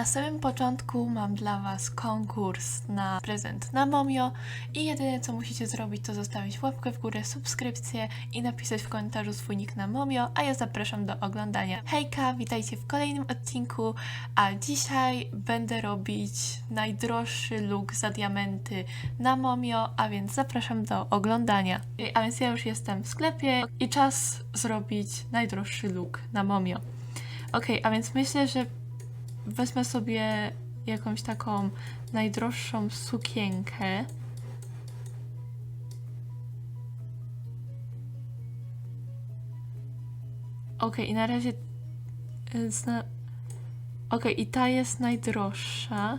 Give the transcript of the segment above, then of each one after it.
Na samym początku mam dla Was konkurs na prezent na Momio i jedyne co musicie zrobić to zostawić łapkę w górę, subskrypcję i napisać w komentarzu swój nick na Momio, a ja zapraszam do oglądania. Hejka, witajcie w kolejnym odcinku, a dzisiaj będę robić najdroższy look za diamenty na Momio, a więc zapraszam do oglądania. A więc ja już jestem w sklepie i czas zrobić najdroższy look na Momio. Okej, a więc myślę, że wezmę sobie jakąś taką najdroższą sukienkę. Okej, i na razie. y, Zna... Okej, i ta jest najdroższa.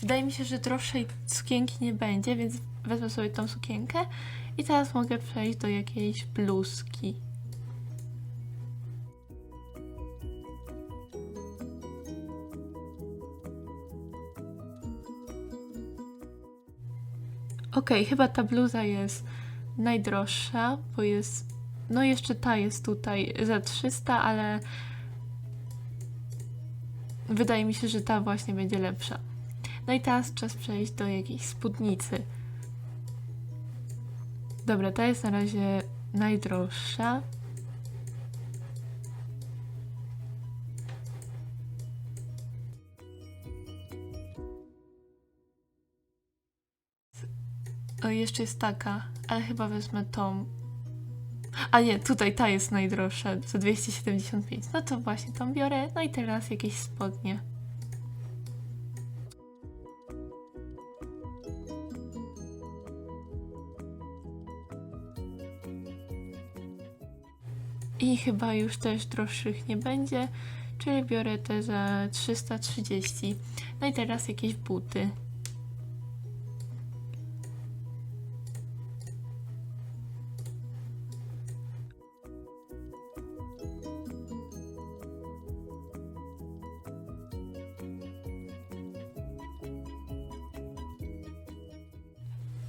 Wydaje mi się, że droższej sukienki nie będzie, więc wezmę sobie tą sukienkę i teraz mogę przejść do jakiejś bluzki. Okej, chyba ta bluza jest najdroższa, bo jest. No, jeszcze ta jest tutaj za 300, ale wydaje mi się, że ta właśnie będzie lepsza. No i teraz czas przejść do jakiejś spódnicy. Dobra, ta jest na razie najdroższa. O, jeszcze jest taka, ale chyba wezmę tą. A nie, tutaj ta jest najdroższa, za 275. No to właśnie tą biorę. No i teraz jakieś spodnie. I chyba już też droższych nie będzie, czyli biorę te za 330. No i teraz jakieś buty.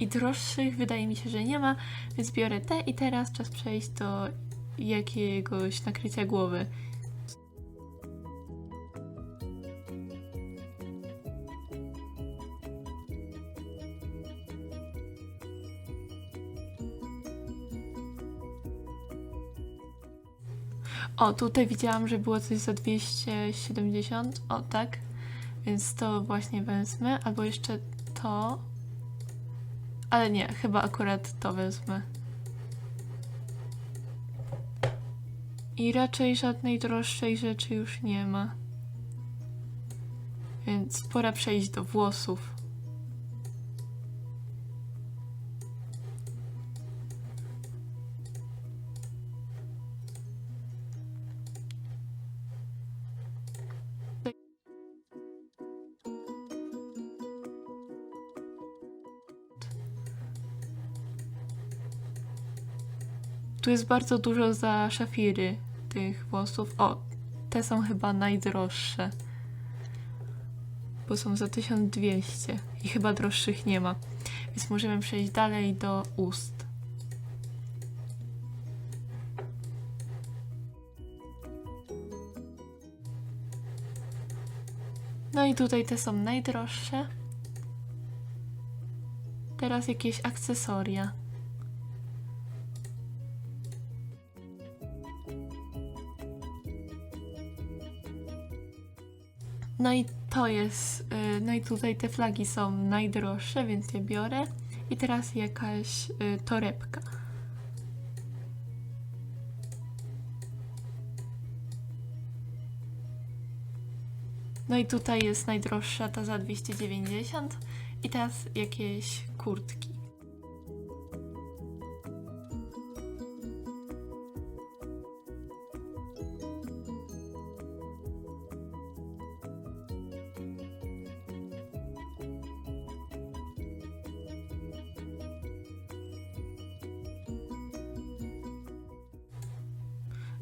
I droższych wydaje mi się, że nie ma, więc biorę te i teraz czas przejść do jakiegoś nakrycia głowy. O, tutaj widziałam, że było coś za 270. O, tak. Więc to właśnie wezmę. Albo jeszcze to. Ale nie, chyba akurat to wezmę. I raczej żadnej droższej rzeczy już nie ma. Więc pora przejść do włosów. Tu jest bardzo dużo za szafiry tych włosów. O, te są chyba najdroższe. Bo są za 1200 i chyba droższych nie ma. Więc możemy przejść dalej do ust. No i tutaj te są najdroższe. Teraz jakieś akcesoria. No i to jest, y, no i tutaj te flagi są najdroższe, więc je biorę. I teraz jakaś y, torebka. No i tutaj jest najdroższa ta za 290 i teraz jakieś kurtki.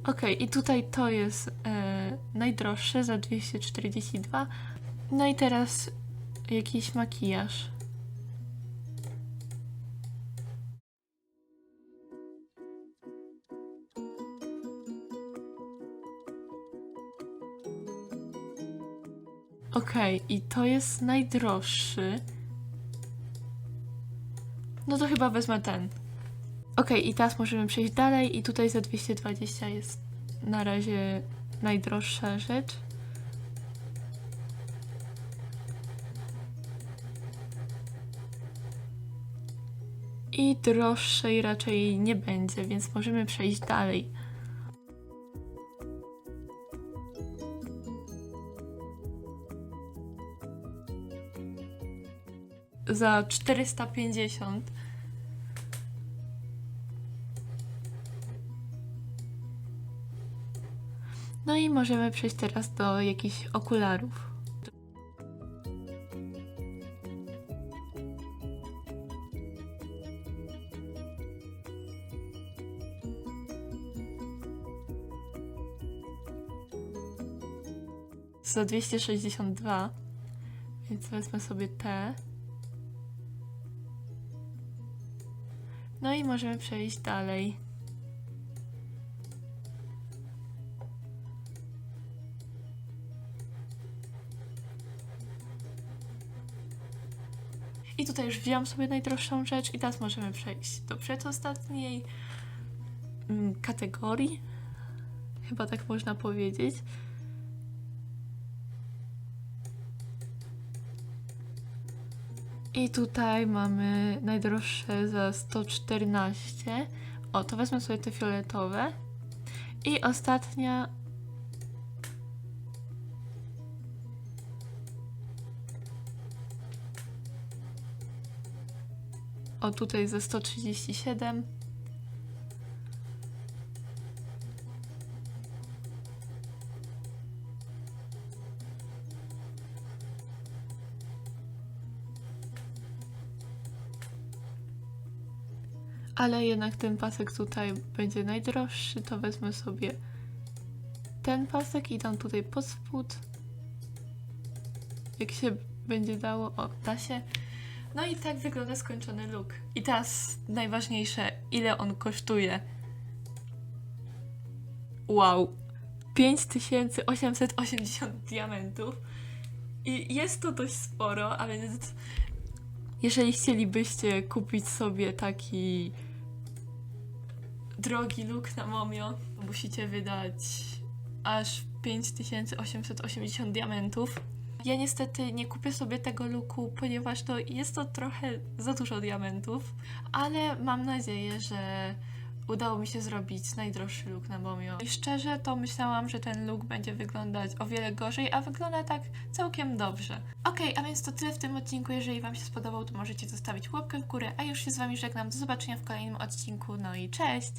Ok, i tutaj to jest e, najdroższe za 242. No i teraz jakiś makijaż. Ok, i to jest najdroższy. No to chyba wezmę ten. Okej, i teraz możemy przejść dalej i tutaj za 220 jest na razie najdroższa rzecz. I droższej raczej nie będzie, więc możemy przejść dalej. Za 450 No i możemy przejść teraz do jakichś okularów. Za 262, więc wezmę sobie te. No i możemy przejść dalej. I tutaj już wziąłam sobie najdroższą rzecz i teraz możemy przejść do przedostatniej mm, kategorii. Chyba tak można powiedzieć. I tutaj mamy najdroższe za 114. O, to wezmę sobie te fioletowe. I ostatnia O, tutaj ze 137. Ale jednak ten pasek tutaj będzie najdroższy, to wezmę sobie ten pasek i dam tutaj pod spód. Jak się będzie dało, o, da się. No i tak wygląda skończony look. I teraz najważniejsze, ile on kosztuje. Wow. 5880 diamentów. I jest to dość sporo, a więc jeżeli chcielibyście kupić sobie taki drogi look na Momio, musicie wydać aż 5880 diamentów. Ja niestety nie kupię sobie tego looku, ponieważ to jest to trochę za dużo diamentów, ale mam nadzieję, że udało mi się zrobić najdroższy look na Momio. I szczerze to myślałam, że ten look będzie wyglądać o wiele gorzej, a wygląda tak całkiem dobrze. Okej, a więc to tyle w tym odcinku. Jeżeli Wam się spodobał, to możecie zostawić łapkę w górę, a już się z Wami żegnam. Do zobaczenia w kolejnym odcinku. No i cześć!